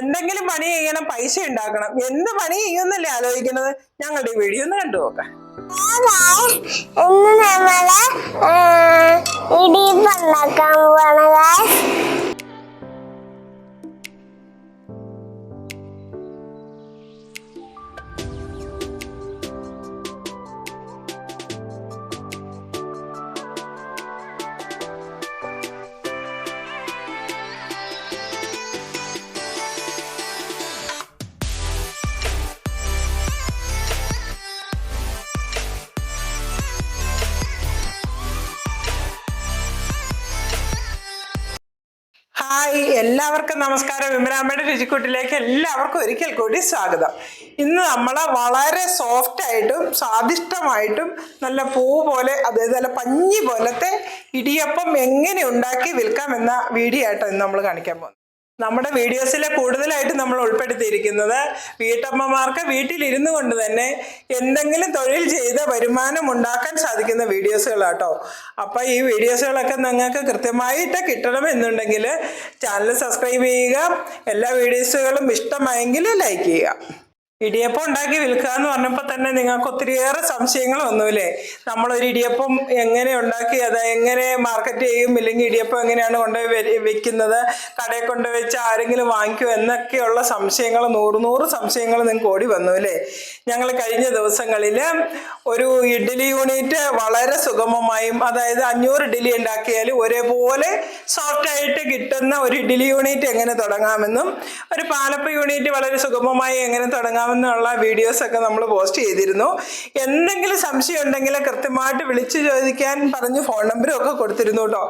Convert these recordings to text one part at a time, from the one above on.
എന്തെങ്കിലും പണി ചെയ്യണം പൈസ ഉണ്ടാക്കണം. എന്ത് പണി ചെയ്യുന്നല്ലേ ആലോചിക്കുന്നത്? ഞങ്ങളുടെ വീഡിയോ ഒന്ന് കണ്ടു നോക്കാം. ഇന്ന് നമ്മൾ ഇടിയപ്പം ഉണ്ടാക്കാൻ പോവാണ് ഹായ്. എല്ലാവർക്കും നമസ്കാരം. വിമരാമ്മയുടെ രുചിക്കൂട്ടിലേക്ക് എല്ലാവർക്കും ഒരിക്കൽ കൂടി സ്വാഗതം. ഇന്ന് നമ്മൾ വളരെ സോഫ്റ്റ് ആയിട്ടും സ്വാദിഷ്ടമായിട്ടും നല്ല പൂ പോലെ അതായത് നല്ല പഞ്ഞി പോലത്തെ ഇടിയപ്പം എങ്ങനെ ഉണ്ടാക്കി വിൽക്കാം എന്ന വീഡിയോ ആയിട്ടാണ് നമ്മൾ കാണിക്കാൻ പോകുന്നത്. നമ്മുടെ വീഡിയോസിൽ കൂടുതലായിട്ട് നമ്മൾ ഉൾപ്പെടുത്തിയിരിക്കുന്നത് വീട്ടമ്മമാർക്ക് വീട്ടിലിരുന്നു കൊണ്ട് തന്നെ എന്തെങ്കിലും തൊഴിൽ ചെയ്ത് വരുമാനം ഉണ്ടാക്കാൻ സാധിക്കുന്ന വീഡിയോസുകളാട്ടോ. അപ്പോൾ ഈ വീഡിയോസുകളൊക്കെ നിങ്ങൾക്ക് കൃത്യമായിട്ട് കിട്ടണമെന്നുണ്ടെങ്കിൽ ചാനൽ സബ്സ്ക്രൈബ് ചെയ്യുക എല്ലാ വീഡിയോസുകളും ഇഷ്ടമായെങ്കിൽ ലൈക്ക് ചെയ്യുക. ഇടിയപ്പം ഉണ്ടാക്കി വിൽക്കുക എന്ന് പറഞ്ഞപ്പോൾ തന്നെ നിങ്ങൾക്ക് ഒത്തിരിയേറെ സംശയങ്ങൾ വന്നുല്ലേ നമ്മളൊരു ഇടിയപ്പം എങ്ങനെ ഉണ്ടാക്കി അത് എങ്ങനെ മാർക്കറ്റ് ചെയ്യും ഇല്ലെങ്കിൽ ഇടിയപ്പം എങ്ങനെയാണ് കൊണ്ടുപോയി വെക്കുന്നത് കടയിൽ കൊണ്ടുവച്ച് ആരെങ്കിലും വാങ്ങിക്കും എന്നൊക്കെയുള്ള സംശയങ്ങൾ നൂറ് നൂറ് സംശയങ്ങൾ നിങ്ങൾക്ക് ഓടി വന്നു അല്ലേ? ഞങ്ങൾ കഴിഞ്ഞ ദിവസങ്ങളിൽ ഒരു ഇഡ്ഡലി യൂണിറ്റ് വളരെ സുഗമമായും അതായത് അഞ്ഞൂറ് ഇഡ്ഡലി ഉണ്ടാക്കിയാൽ ഒരേപോലെ സോഫ്റ്റ് ആയിട്ട് കിട്ടുന്ന ഒരു ഇഡ്ഡലി യൂണിറ്റ് എങ്ങനെ തുടങ്ങാമെന്നും ഒരു പാലപ്പ യൂണിറ്റ് വളരെ സുഗമമായി എങ്ങനെ തുടങ്ങാമെന്നുള്ള വീഡിയോസ് ഒക്കെ നമ്മൾ പോസ്റ്റ് ചെയ്തിരുന്നു. എന്തെങ്കിലും സംശയം ഉണ്ടെങ്കിൽ കൃത്യമായിട്ട് വിളിച്ചു ചോദിക്കാൻ പറഞ്ഞ് ഫോൺ നമ്പറും ഒക്കെ കൊടുത്തിരുന്നു കേട്ടോ.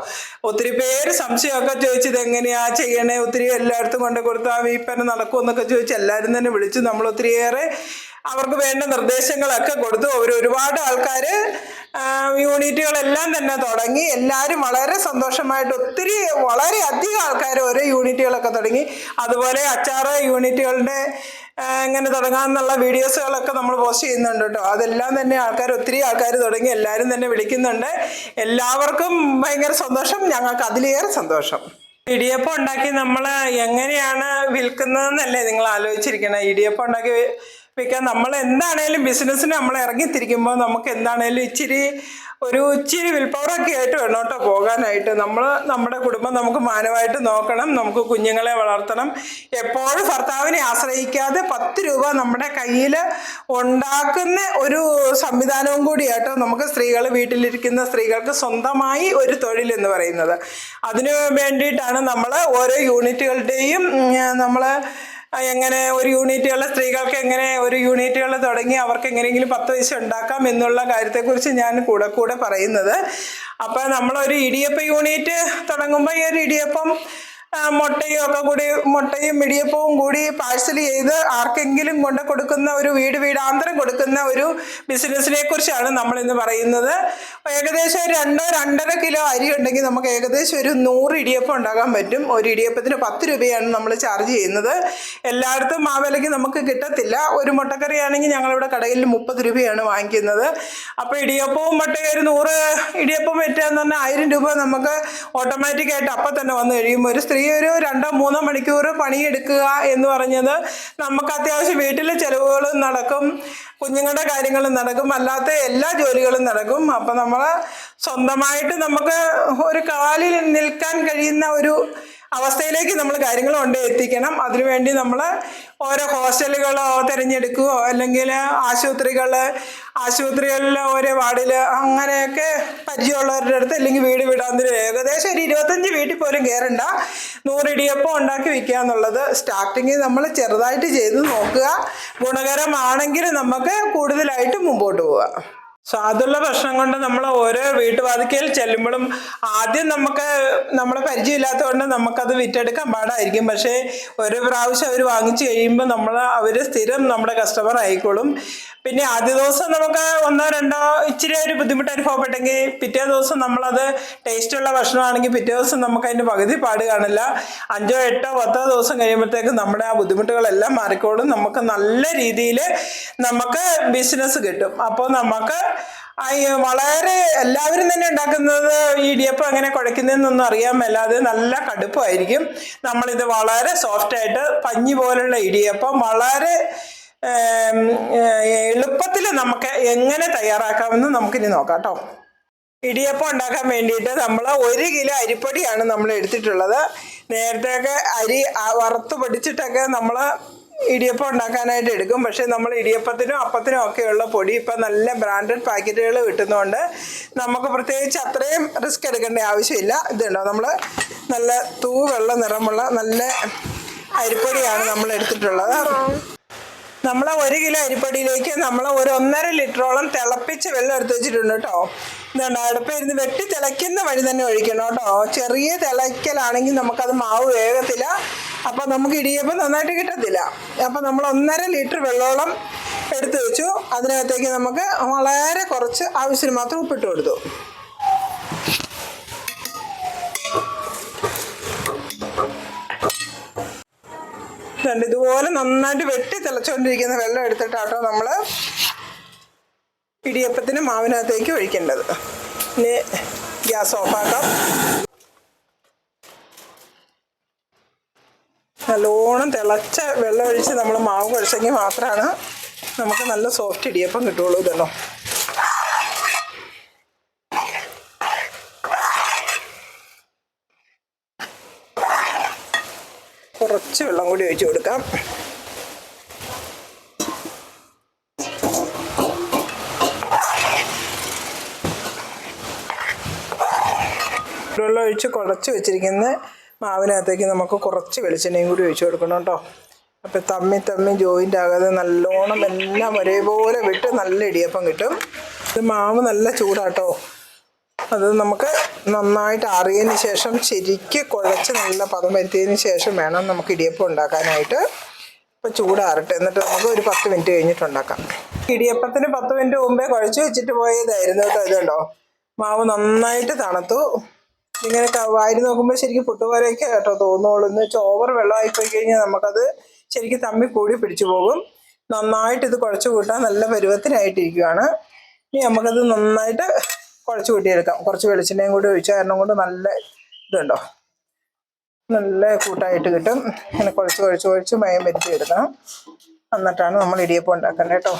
ഒത്തിരി പേര് സംശയമൊക്കെ ചോദിച്ചത് എങ്ങനെയാ ചെയ്യണേ? ഒത്തിരി എല്ലായിടത്തും കൊണ്ട് കൊടുത്താൽ വീപ്പന നടക്കുമെന്നൊക്കെ ചോദിച്ച് എല്ലാവരും തന്നെ വിളിച്ചു നമ്മൾ ഒത്തിരിയേറെ അവർക്ക് വേണ്ട നിർദ്ദേശങ്ങളൊക്കെ കൊടുത്തു. അവർ ഒരുപാട് ആൾക്കാർ യൂണിറ്റുകളെല്ലാം തന്നെ തുടങ്ങി. എല്ലാവരും വളരെ സന്തോഷമായിട്ട് ഒത്തിരി വളരെ അധികം ആൾക്കാർ ഓരോ യൂണിറ്റുകളൊക്കെ തുടങ്ങി. അതുപോലെ അച്ചാറ് യൂണിറ്റുകളുടെ എങ്ങനെ തുടങ്ങാമെന്നുള്ള വീഡിയോസുകളൊക്കെ നമ്മൾ പോസ്റ്റ് ചെയ്യുന്നുണ്ട് കേട്ടോ. അതെല്ലാം തന്നെ ആൾക്കാർ ഒത്തിരി ആൾക്കാർ തുടങ്ങി എല്ലാവരും തന്നെ വിളിക്കുന്നുണ്ട്. എല്ലാവർക്കും ഭയങ്കര സന്തോഷം. ഞങ്ങൾക്ക് അതിലേറെ സന്തോഷം. ഇടിയപ്പം ഉണ്ടാക്കി നമ്മൾ എങ്ങനെയാണ് വിൽക്കുന്നതെന്നല്ലേ നിങ്ങൾ ആലോചിച്ചിരിക്കണം? ഇടിയപ്പം ഉണ്ടാക്കി വിൽക്കാൻ നമ്മൾ എന്താണേലും ബിസിനസ്സിന് നമ്മൾ ഇറങ്ങിത്തിരിക്കുമ്പോൾ നമുക്ക് എന്താണേലും ഇച്ചിരി ഒരു ഇച്ചിരി വിൽപ്പവറൊക്കെ ആയിട്ട് വേണം കേട്ടോ പോകാനായിട്ട്. നമ്മൾ നമ്മുടെ കുടുംബം നമുക്ക് മാനമായിട്ട് നോക്കണം നമുക്ക് കുഞ്ഞുങ്ങളെ വളർത്തണം. എപ്പോഴും ഭർത്താവിനെ ആശ്രയിക്കാതെ പത്ത് രൂപ നമ്മുടെ കയ്യിൽ ഉണ്ടാക്കുന്ന ഒരു സംവിധാനവും കൂടിയാട്ടോ നമുക്ക് സ്ത്രീകൾ വീട്ടിലിരിക്കുന്ന സ്ത്രീകൾക്ക് സ്വന്തമായി ഒരു തൊഴിൽ എന്ന് പറയുന്നത്. അതിനു വേണ്ടിയിട്ടാണ് നമ്മൾ ഓരോ യൂണിറ്റുകളുടെയും നമ്മൾ എങ്ങനെ ഒരു യൂണിറ്റുള്ള സ്ത്രീകൾക്ക് എങ്ങനെ ഒരു യൂണിറ്റുകൾ തുടങ്ങി അവർക്ക് എങ്ങനെയെങ്കിലും പത്ത് പൈസ ഉണ്ടാക്കാം എന്നുള്ള കാര്യത്തെക്കുറിച്ച് ഞാൻ കൂടെ കൂടെ പറയുന്നത്. അപ്പോൾ നമ്മളൊരു ഇടിയപ്പം യൂണിറ്റ് തുടങ്ങുമ്പോൾ ഈ ഒരു ഇടിയപ്പം മുട്ടയും ഒക്കെ കൂടി മുട്ടയും ഇടിയപ്പവും കൂടി പാഴ്സൽ ചെയ്ത് ആർക്കെങ്കിലും കൊണ്ട് കൊടുക്കുന്ന ഒരു വീട് വീടാന്തരം കൊടുക്കുന്ന ഒരു ബിസിനസ്സിനെ കുറിച്ചാണ് നമ്മൾ ഇന്ന് പറയുന്നത്. ഏകദേശം രണ്ടോ രണ്ടര കിലോ അരി ഉണ്ടെങ്കിൽ നമുക്ക് ഏകദേശം ഒരു നൂറ് ഇടിയപ്പം ഉണ്ടാക്കാൻ പറ്റും. ഒരു ഇടിയപ്പത്തിന് പത്ത് രൂപയാണ് നമ്മൾ ചാർജ് ചെയ്യുന്നത്. എല്ലായിടത്തും ആ വിലയ്ക്ക് നമുക്ക് കിട്ടത്തില്ല. ഒരു മുട്ടക്കറി ആണെങ്കിൽ ഞങ്ങളിവിടെ കടയിൽ മുപ്പത് രൂപയാണ് വാങ്ങിക്കുന്നത്. അപ്പോൾ ഇടിയപ്പവും മുട്ടയും ഒരു നൂറ് ഇടിയപ്പം പറ്റുക എന്ന് പറഞ്ഞാൽ ആയിരം രൂപ നമുക്ക് ഓട്ടോമാറ്റിക്കായിട്ട് അപ്പം തന്നെ വന്നു കഴിയുമ്പോൾ ഒരു ഒരു രണ്ടോ മൂന്നോ മണിക്കൂർ പണിയെടുക്കുക എന്ന് പറഞ്ഞത് നമുക്ക് അത്യാവശ്യം വീട്ടിലെ ചിലവുകളും നടക്കും കുഞ്ഞുങ്ങളുടെ കാര്യങ്ങളും നടക്കും അല്ലാത്ത എല്ലാ ജോലികളും നടക്കും. അപ്പം നമ്മൾ സ്വന്തമായിട്ട് നമുക്ക് ഒരു കാലിൽ നിൽക്കാൻ കഴിയുന്ന ഒരു അവസ്ഥയിലേക്ക് നമ്മൾ കാര്യങ്ങൾ കൊണ്ട് എത്തിക്കണം. അതിനുവേണ്ടി നമ്മൾ ഓരോ ഹോസ്റ്റലുകളോ തിരഞ്ഞെടുക്കുകയോ അല്ലെങ്കിൽ ആശുപത്രികൾ ആശുപത്രികളിൽ ഓരോ വാർഡിൽ അങ്ങനെയൊക്കെ പരിചയമുള്ളവരുടെ അടുത്ത് അല്ലെങ്കിൽ വീട് വിടാൻ ഏകദേശം ഒരു ഇരുപത്തഞ്ച് വീട്ടിൽ പോലും കയറണ്ട നൂറ് ഇടിയപ്പം ഉണ്ടാക്കി വിൽക്കുക എന്നുള്ളത് സ്റ്റാർട്ടിങ്ങിൽ നമ്മൾ ചെറുതായിട്ട് ചെയ്ത് നോക്കുക. ഗുണകരമാണെങ്കിൽ നമുക്ക് കൂടുതലായിട്ട് മുമ്പോട്ട് പോവുക. സ്വാദുള്ള പ്രശ്നം കൊണ്ട് നമ്മൾ ഓരോ വീട്ടുവാതിക്കൽ ചെല്ലുമ്പോഴും ആദ്യം നമുക്ക് നമ്മളെ പരിചയമില്ലാത്തതുകൊണ്ട് നമുക്കത് വിറ്റെടുക്കാൻ പാടായിരിക്കും. പക്ഷേ ഒരു പ്രാവശ്യം അവർ വാങ്ങിച്ചു കഴിയുമ്പോൾ നമ്മൾ അവർ സ്ഥിരം നമ്മുടെ കസ്റ്റമർ ആയിക്കോളും. പിന്നെ ആദ്യ ദിവസം നമുക്ക് ഒന്നോ രണ്ടോ ഇച്ചിരി ഒരു ബുദ്ധിമുട്ട് അനുഭവപ്പെട്ടെങ്കിൽ പിറ്റേ ദിവസം നമ്മളത് ടേസ്റ്റുള്ള ഭക്ഷണമാണെങ്കിൽ പിറ്റേ ദിവസം നമുക്ക് അതിന്റെ പകുതി പാട് കാണില്ല. അഞ്ചോ എട്ടോ പത്തോ ദിവസം കഴിയുമ്പോഴത്തേക്ക് നമ്മുടെ ആ ബുദ്ധിമുട്ടുകളെല്ലാം മാറിക്കോളും. നമുക്ക് നല്ല രീതിയിൽ നമുക്ക് ബിസിനസ് കിട്ടും. അപ്പോൾ നമുക്ക് വളരെ എല്ലാവരും തന്നെ ഉണ്ടാക്കുന്നത് ഇടിയപ്പം അങ്ങനെ കുഴയ്ക്കുന്നതെന്നൊന്നും അറിയാൻ മേലാതെ നല്ല കടുപ്പമായിരിക്കും നമ്മളിത് വളരെ സോഫ്റ്റായിട്ട് പഞ്ഞി പോലുള്ള ഇടിയപ്പം വളരെ എളുപ്പത്തിൽ നമുക്ക് എങ്ങനെ തയ്യാറാക്കാമെന്ന് നമുക്കിനി നോക്കാം കേട്ടോ. ഇടിയപ്പം ഉണ്ടാക്കാൻ വേണ്ടിയിട്ട് നമ്മൾ ഒരു കിലോ അരിപ്പൊടിയാണ് നമ്മൾ എടുത്തിട്ടുള്ളത്. നേരത്തെയൊക്കെ അരി വറുത്ത് പൊടിച്ചിട്ടൊക്കെ നമ്മൾ ഇടിയപ്പം ഉണ്ടാക്കാനായിട്ട് എടുക്കും. പക്ഷേ നമ്മൾ ഇടിയപ്പത്തിനും അപ്പത്തിനും ഒക്കെയുള്ള പൊടി ഇപ്പം നല്ല ബ്രാൻഡഡ് പാക്കറ്റുകൾ കിട്ടുന്നതുകൊണ്ട് നമുക്ക് പ്രത്യേകിച്ച് അത്രയും റിസ്ക് എടുക്കേണ്ട ആവശ്യമില്ല. ഇതുണ്ടോ നമ്മൾ നല്ല തൂവെള്ള നിറമുള്ള നല്ല അരിപ്പൊടിയാണ് നമ്മൾ എടുത്തിട്ടുള്ളത്. നമ്മൾ ഒരു കിലോ അരിപ്പൊടിയിലേക്ക് നമ്മൾ ഒരു ഒന്നര ലിറ്ററോളം തിളപ്പിച്ച് വെള്ളം എടുത്ത് വെച്ചിട്ടുണ്ട് കേട്ടോ. എന്താണ് അടുപ്പിരുന്ന് വെട്ടി തിളയ്ക്കുന്ന വഴി തന്നെ ഒഴിക്കണം കേട്ടോ. ചെറിയ തിളയ്ക്കലാണെങ്കിൽ നമുക്കത് മാവ് വേഗത്തില്ല അപ്പം നമുക്ക് ഇടിയപ്പം നന്നായിട്ട് കിട്ടത്തില്ല. അപ്പം നമ്മൾ ഒന്നര ലിറ്റർ വെള്ളോളം എടുത്ത് വെച്ചു. അതിനകത്തേക്ക് നമുക്ക് വളരെ കുറച്ച് ആവശ്യത്തിന് മാത്രം ഉപ്പിട്ട് കൊടുത്തു. ഇതുണ്ട് ഇതുപോലെ നന്നായിട്ട് വെട്ടി തിളച്ചുകൊണ്ടിരിക്കുന്ന വെള്ളം എടുത്തിട്ടാട്ടോ നമ്മൾ ഇടിയപ്പത്തിന് മാവിനകത്തേക്ക് ഒഴിക്കേണ്ടത്. ഇനി ഗ്യാസ് ഓഫാക്കാം. നല്ലോണം തിളച്ച വെള്ളം ഒഴിച്ച് നമ്മൾ മാവ് കുഴച്ചെങ്കിൽ മാത്രമാണ് നമുക്ക് നല്ല സോഫ്റ്റ് ഇടിയപ്പം കിട്ടുള്ളൂ ഇതല്ലോ. കുറച്ച് വെള്ളം കൂടി ഒഴിച്ചു കൊടുക്കാം. വെള്ളം ഒഴിച്ച് കുഴച്ച് വെച്ചിരിക്കുന്ന മാവിനകത്തേക്ക് നമുക്ക് കുറച്ച് വെളിച്ചെണ്ണയും കൂടി ഒഴിച്ചു കൊടുക്കണം കേട്ടോ. അപ്പം തമ്മി തമ്മി ജോയിന്റ് ആകാതെ നല്ലോണം എല്ലാം ഒരേപോലെ വിട്ട് നല്ല ഇടിയപ്പം കിട്ടും. ഇത് മാവ് നല്ല ചൂടാട്ടോ. അത് നമുക്ക് നന്നായിട്ട് അറിയതിന് ശേഷം ശരിക്ക് കുഴച്ച് നല്ല പദം വരുത്തിയതിന് ശേഷം വേണം നമുക്ക് ഇടിയപ്പം ഉണ്ടാക്കാനായിട്ട്. ഇപ്പം ചൂടാറട്ടെ. എന്നിട്ട് നമുക്ക് ഒരു പത്ത് മിനിറ്റ് കഴിഞ്ഞിട്ട് ഉണ്ടാക്കാം. ഇടിയപ്പത്തിന് പത്ത് മിനിറ്റ് മുമ്പേ കുഴച്ച് വെച്ചിട്ട് പോയതായിരുന്നു കേട്ടോ ഇതുണ്ടോ മാവ് നന്നായിട്ട് തണുത്തു. ഇങ്ങനെ വാരി നോക്കുമ്പോൾ ശരിക്കും പുട്ടുപോലെയൊക്കെ കേട്ടോ തോന്നുള്ളൂ. എന്ന് വെച്ചാൽ ഓവർ വെള്ളമായി പോയി കഴിഞ്ഞാൽ നമുക്കത് ശരിക്കും തമ്മി കൂടി പിടിച്ചു പോകും. നന്നായിട്ട് ഇത് കുഴച്ച് കൂട്ടാൻ നല്ല പരുവത്തിനായിട്ടിരിക്കുകയാണ് ഇനി നമുക്കത് നന്നായിട്ട് കുഴച്ച് കൂട്ടിയെടുക്കാം. കുറച്ച് വെളിച്ചെണ്ണയും കൂടി ഒഴിച്ച കാരണം കൊണ്ട് നല്ല ഇതുണ്ടോ? നല്ല കൂട്ടായിട്ട് കിട്ടും. ഇങ്ങനെ കുഴച്ച് കുഴച്ച് കുഴച്ച് മയം വരുത്തി എടുക്കണം എന്നിട്ടാണ് നമ്മൾ ഇടിയപ്പം ഉണ്ടാക്കേണ്ടത് കേട്ടോ.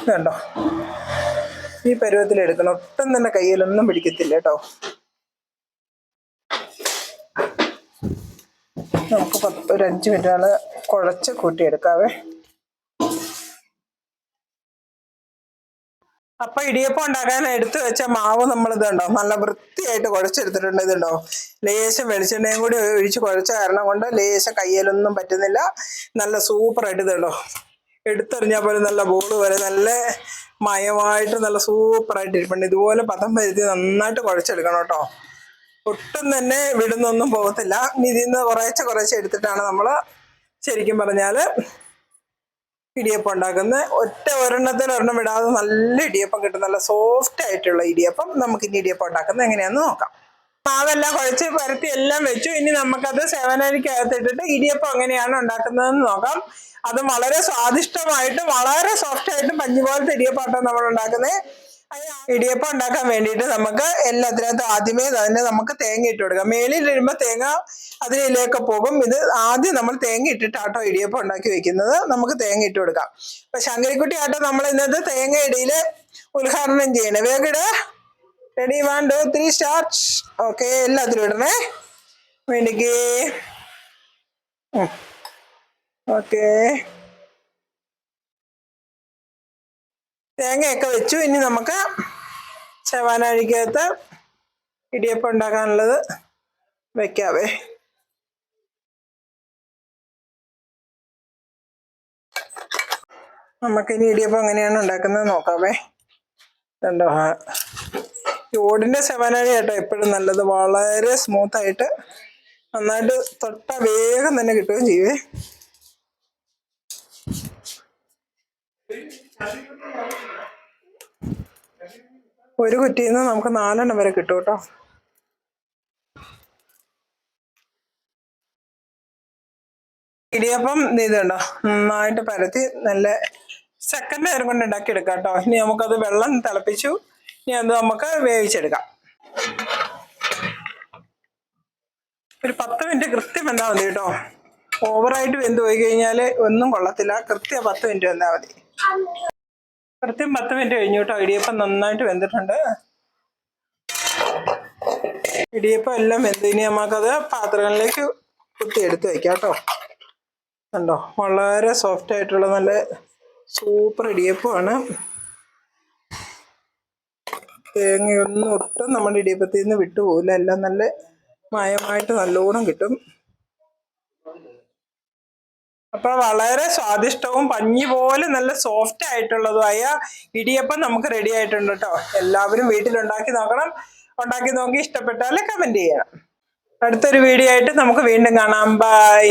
ഇതുണ്ടോ? ഈ പരുവത്തിൽ എടുക്കണം. ഒട്ടും തന്നെ കയ്യിലൊന്നും പിടിക്കത്തില്ല കേട്ടോ. നമുക്ക് പത്ത് ഒരു അഞ്ച് മിനിറ്റ് മിനിറ്റാണ് കുഴച്ച് കൂട്ടിയെടുക്കാവേ. അപ്പൊ ഇടിയപ്പം ഉണ്ടാക്കാൻ എടുത്തു വെച്ച മാവ് നമ്മൾ ഇതുണ്ടോ? നല്ല വൃത്തിയായിട്ട് കുഴച്ചെടുത്തിട്ടുണ്ട് ഇതുണ്ടോ? ലേശം വെളിച്ചെണ്ണയും കൂടി ഒഴിച്ച് കുഴച്ച കാരണം കൊണ്ട് ലേശം കയ്യിലൊന്നും പറ്റുന്നില്ല. നല്ല സൂപ്പറായിട്ട് ഇതുണ്ടോ? എടുത്തെറിഞ്ഞാൽ പോലും നല്ല ബോൾ പോലെ നല്ല മയമായിട്ട് നല്ല സൂപ്പറായിട്ട് ഇരിപ്പുണ്ട്. ഇതുപോലെ പദം വരുത്തി നന്നായിട്ട് കുഴച്ചെടുക്കണം കേട്ടോ. ഒട്ടും തന്നെ വിടുന്നൊന്നും പോകത്തില്ല. ഇതിൽ നിന്ന് കുറേശ്ശെ കുറേശ്ശെ എടുത്തിട്ടാണ് നമ്മൾ ശരിക്കും പറഞ്ഞാൽ ഇടിയപ്പം ഉണ്ടാക്കുന്നത്. ഒറ്റ ഒരെണ്ണത്തിൽ ഒരെണ്ണം വിടാതെ നല്ല ഇടിയപ്പം കിട്ടും. നല്ല സോഫ്റ്റ് ആയിട്ടുള്ള ഇടിയപ്പം നമുക്ക് ഇനി ഇടിയപ്പം ഉണ്ടാക്കുന്നത് എങ്ങനെയാണെന്ന് നോക്കാം. മാവെല്ലാം കുഴച്ച് പരത്തി എല്ലാം വെച്ചു. ഇനി നമുക്കത് സേവനരിക്കകത്ത് ഇട്ടിട്ട് ഇടിയപ്പം എങ്ങനെയാണ് ഉണ്ടാക്കുന്നതെന്ന് നോക്കാം. അത് വളരെ സ്വാദിഷ്ടമായിട്ടും വളരെ സോഫ്റ്റ് ആയിട്ടും പഞ്ഞുപോലത്തെ പോലത്തെ ഇടിയപ്പാട്ടോ നമ്മൾ ഉണ്ടാക്കുന്നത്. ഇടിയപ്പം ഉണ്ടാക്കാൻ വേണ്ടിയിട്ട് നമുക്ക് എല്ലാത്തിനകത്ത് ആദ്യമേ തന്നെ നമുക്ക് തേങ്ങ ഇട്ട് കൊടുക്കാം. മേളിൽ ഇടുമ്പോൾ തേങ്ങ അതിലേക്ക് പോകും. ഇത് ആദ്യം നമ്മൾ തേങ്ങ ഇട്ടിട്ടാട്ടോ ഇടിയപ്പം ഉണ്ടാക്കി വെക്കുന്നത്. നമുക്ക് തേങ്ങ ഇട്ട് കൊടുക്കാം. അപ്പൊ ശങ്കരിക്കുട്ടി ആട്ടോ നമ്മൾ ഇന്നത്തെ തേങ്ങ ഇടയിൽ ഉദ്ഘാടനം ചെയ്യണേ. വേഗം ready one two three start okay എല്ലാത്തിലും ഇടണേ. വേണ്ടിക്ക്. ഓക്കെ തേങ്ങയൊക്കെ വെച്ചു. ഇനി നമുക്ക് ശവാനാഴിക്കകത്ത് ഇടിയപ്പം ഉണ്ടാക്കാനുള്ളത് വെക്കാവേ. നമുക്കിനി ഇടിയപ്പം എങ്ങനെയാണ് ഉണ്ടാക്കുന്നത് നോക്കാവേ. രണ്ടോ ഓടിന്റെ ശവനാഴി കേട്ടോ എപ്പോഴും നല്ലത്. വളരെ സ്മൂത്ത് ആയിട്ട് നന്നായിട്ട് തൊട്ട വേഗം തന്നെ കിട്ടുകയും ചെയ്യുവേ ഒരു കുറ്റിയിൽ നിന്ന് നമുക്ക് നാലെണ്ണം വരെ കിട്ടും കേട്ടോ. ഇടിയപ്പം ഇത് കണ്ടോ? നന്നായിട്ട് പരത്തി നല്ല സെക്കൻഡ് നേരം കൊണ്ട് ഉണ്ടാക്കിയെടുക്കാം കേട്ടോ. ഇനി നമുക്കത് വെള്ളം തിളപ്പിച്ചു. ഇനി അത് നമുക്ക് വേവിച്ചെടുക്കാം. ഒരു പത്ത് മിനിറ്റ് കൃത്യം വന്നാൽ മതി കേട്ടോ. ഓവറായിട്ട് വെന്ത് പോയി കഴിഞ്ഞാൽ ഒന്നും കൊള്ളത്തില്ല. കൃത്യം പത്ത് മിനിറ്റ് വന്നാൽ മതി. കൃത്യം പത്ത് മിനിറ്റ് കഴിഞ്ഞു കേട്ടോ. ഇടിയപ്പം നന്നായിട്ട് വെന്തിട്ടുണ്ട്. ഇടിയപ്പം എല്ലാം വെന്ത് ഇനി നമുക്കത് പാത്രങ്ങളിലേക്ക് കുത്തി എടുത്ത് വയ്ക്കാം കേട്ടോ. കണ്ടോ? വളരെ സോഫ്റ്റ് ആയിട്ടുള്ള നല്ല സൂപ്പർ ഇടിയപ്പമാണ്. തേങ്ങയൊന്നും ഒട്ടും നമ്മുടെ ഇടിയപ്പത്തിൽ നിന്ന് വിട്ടുപോകില്ല. എല്ലാം നല്ല മായമായിട്ട് നല്ലോണം കിട്ടും. അപ്പൊ വളരെ സ്വാദിഷ്ടവും പഞ്ഞി പോലെ നല്ല സോഫ്റ്റ് ആയിട്ടുള്ളതുമായ ഇടിയപ്പം നമുക്ക് റെഡി ആയിട്ടുണ്ട് കേട്ടോ എല്ലാവരും വീട്ടിൽ ഉണ്ടാക്കി നോക്കണം. ഉണ്ടാക്കി നോക്കി ഇഷ്ടപ്പെട്ടാൽ കമന്റ് ചെയ്യണം. അടുത്തൊരു വീഡിയോ ആയിട്ട് നമുക്ക് വീണ്ടും കാണാം. ബൈ